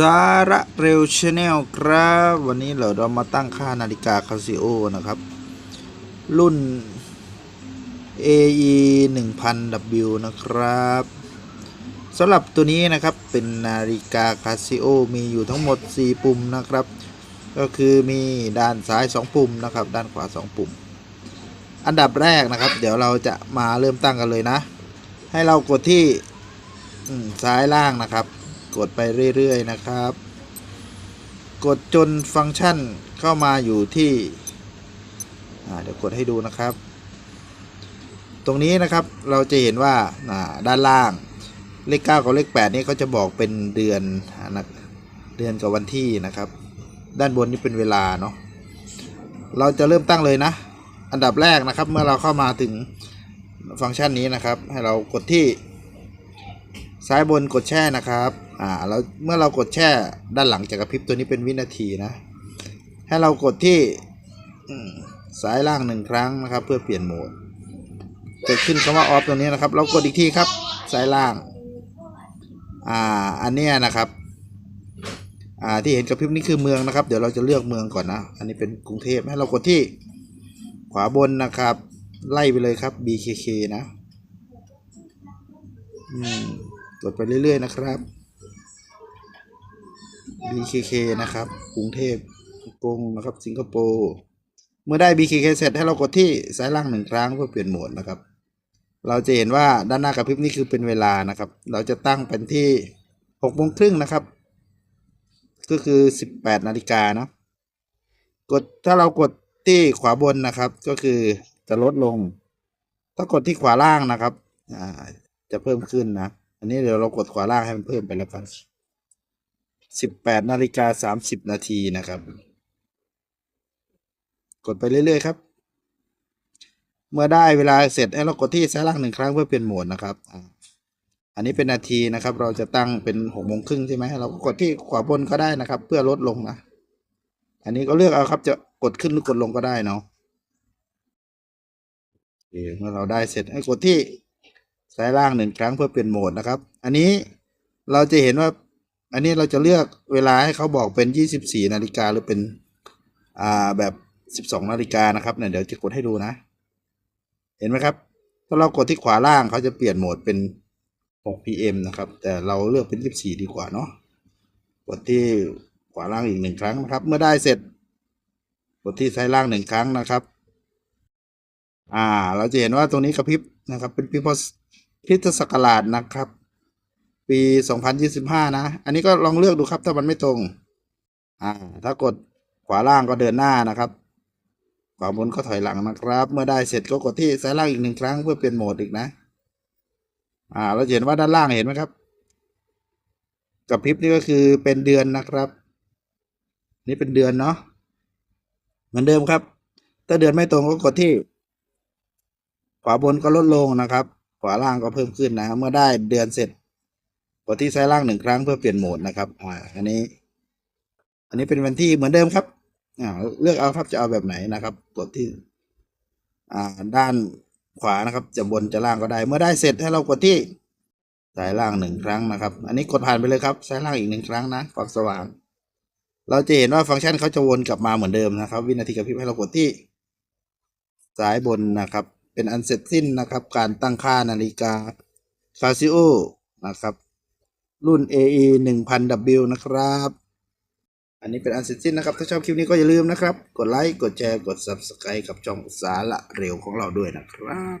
สาระเร็วชาแนลครับ วันนี้เราเรามาตั้งค่านาฬิกาคาซิโอนะครับ รุ่น AE 1000W นะครับสำหรับตัวนี้นะครับเป็นนาฬิกาคาซิโอมีอยู่ทั้งหมด 4 ปุ่มนะครับ ก็คือมีด้านซ้าย 2 ปุ่มนะครับ ด้านขวา 2 ปุ่ม อันดับแรกนะครับ เดี๋ยวเราจะมาเริ่มตั้งกันเลยนะ ให้เรากดที่ซ้ายล่างนะครับ กดไปเรื่อยๆนะครับ กดจนฟังก์ชันเข้ามาอยู่ที่เดี๋ยวกดให้ดูนะครับ ตรงนี้นะครับเราจะเห็นว่าด้านล่างเลข 9 กับเลข 8 นี่เขาจะบอกเป็นเดือนนะเดือนกับวันที่นะครับ ด้านบนนี่เป็นเวลาเนาะเราจะเริ่มตั้งเลยนะ อันดับแรกนะครับเมื่อเราเข้ามาถึงฟังก์ชันนี้นะครับ ให้เรากดที่ซ้ายบนกดแช่นะครับ อ่าแล้วเมื่อเรากดแช่ด้านหลังจากกระพริบตัวนี้เป็นวินาทีนะให้เรากดที่ซ้ายล่างหนึ่งครั้งนะครับ เพื่อเปลี่ยนโหมดเกิดขึ้นคำว่าออฟตรงนี้นะครับ เรากดอีกทีครับซ้ายล่างอ่าอันนี้นะครับอ่าที่เห็นกระพริบนี่คือเมืองนะครับ เดี๋ยวเราจะเลือกเมืองก่อนนะ อันนี้เป็นกรุงเทพให้เรากดที่ขวาบนนะครับ ไล่ไปเลยครับ BKK นะ อืมกดไปเรื่อยๆนะครับ BKK นะครับ กรุงเทพฮ่องกงนะครับ สิงคโปร์ เมื่อได้ BKK เสร็จให้เรากดที่ซ้ายล่างหนึ่งครั้งเพื่อเปลี่ยนโหมดนะครับ เราจะเห็นว่าด้านหน้ากระพริบนี่คือเป็นเวลานะครับ เราจะตั้งเป็นที่หกโมงครึ่งนะครับ ก็คือสิบแปดนาฬิกานะ กดถ้าเรากดที่ขวาบนนะครับ ก็คือจะลดลง ถ้ากดที่ขวาล่างนะครับ อ่า จะเพิ่มขึ้นนะ อันนี้เดี๋ยวเรากดขวาล่างให้มันเพิ่มไปแล้วกัน สิบแปดนาฬิกาสามสิบนาทีนะครับ กดไปเรื่อยๆครับ เมื่อได้เวลาเสร็จให้เรากดที่ซ้ายล่างหนึ่งครั้งเพื่อเปลี่ยนโหมดนะครับ อันนี้เป็นนาทีนะครับ เราจะตั้งเป็นหกโมงครึ่งใช่ไหมเราก็กดที่ขวาบนก็ได้นะครับ เพื่อลดลงนะ อันนี้ก็เลือกเอาครับจะกดขึ้นหรือกดลงก็ได้เนาะเมื่อเราได้เสร็จให้กดที่ซ้ายล่างหนึ่งครั้งเพื่อเปลี่ยนโหมดนะครับ อันนี้เราจะเห็นว่า อันนี้เราจะเลือกเวลาให้เขาบอกเป็น 24 นาฬิกาหรือเป็นอ่าแบบ 12 นาฬิกานะครับเนี่ยเดี๋ยวจะกดให้ดูนะ เห็นไหมครับถ้าเรากดที่ขวาล่างเขาจะเปลี่ยนโหมดเป็น 6 pm นะครับ แต่เราเลือกเป็น 24 ดีกว่าเนาะกดที่ขวาล่างอีกหนึ่งครั้งนะครับ เมื่อได้เสร็จกดที่ซ้ายล่างหนึ่งครั้งนะครับ อ่า เราจะเห็นว่าตรงนี้กระพริบนะครับ เป็นปีพศคริสตศักราชนะครับ ปี 2025 นะ อันนี้ก็ลองเลือกดูครับถ้ามันไม่ตรง อ่า ถ้ากดขวาล่างก็เดินหน้านะครับขวาบนก็ถอยหลังนะครับ เมื่อได้เสร็จก็กดที่ซ้ายล่างอีกหนึ่งครั้งเพื่อเปลี่ยนโหมดอีกนะ อ่า เราเห็นว่าด้านล่างเห็นไหมครับกระพริบนี่ก็คือเป็นเดือนนะครับ นี่เป็นเดือนเนาะ เหมือนเดิมครับ ถ้าเดือนไม่ตรงก็กดที่ ขวาบนก็ลดลงนะครับ ขวาล่างก็เพิ่มขึ้นนะ เมื่อได้เดือนเสร็จ ดที่ซ้ายล่างหนึ่งครั้งเพื่อเปลี่ยนโหมดนะครับ อ่า อันนี้ อันนี้เป็นวันที่เหมือนเดิมครับ อ่า เลือกเอาครับจะเอาแบบไหนนะครับ กดที่ อ่า ด้านขวานะครับ จะบนจะล่างก็ได้ เมื่อได้เสร็จให้เรากดที่ซ้ายล่างหนึ่งครั้งนะครับ อันนี้กดผ่านไปเลยครับซ้ายล่างอีกหนึ่งครั้งนะความสว่าง เราจะเห็นว่าฟังก์ชันเขาจะวนกลับมาเหมือนเดิมนะครับ วินาทีกระพริบให้เรากดที่ซ้ายบนนะครับ เป็นอันเสร็จสิ้นนะครับ การตั้งค่านาฬิกาคาซิโอนะครับ รุ่น AE 1000W นะครับ อันนี้เป็นอันเสร็จสิ้นนะครับ ถ้าชอบคลิปนี้ก็อย่าลืมนะครับ กดไลค์ กดแชร์ กด Subscribe กับช่องสาระเร็วของเราด้วยนะครับ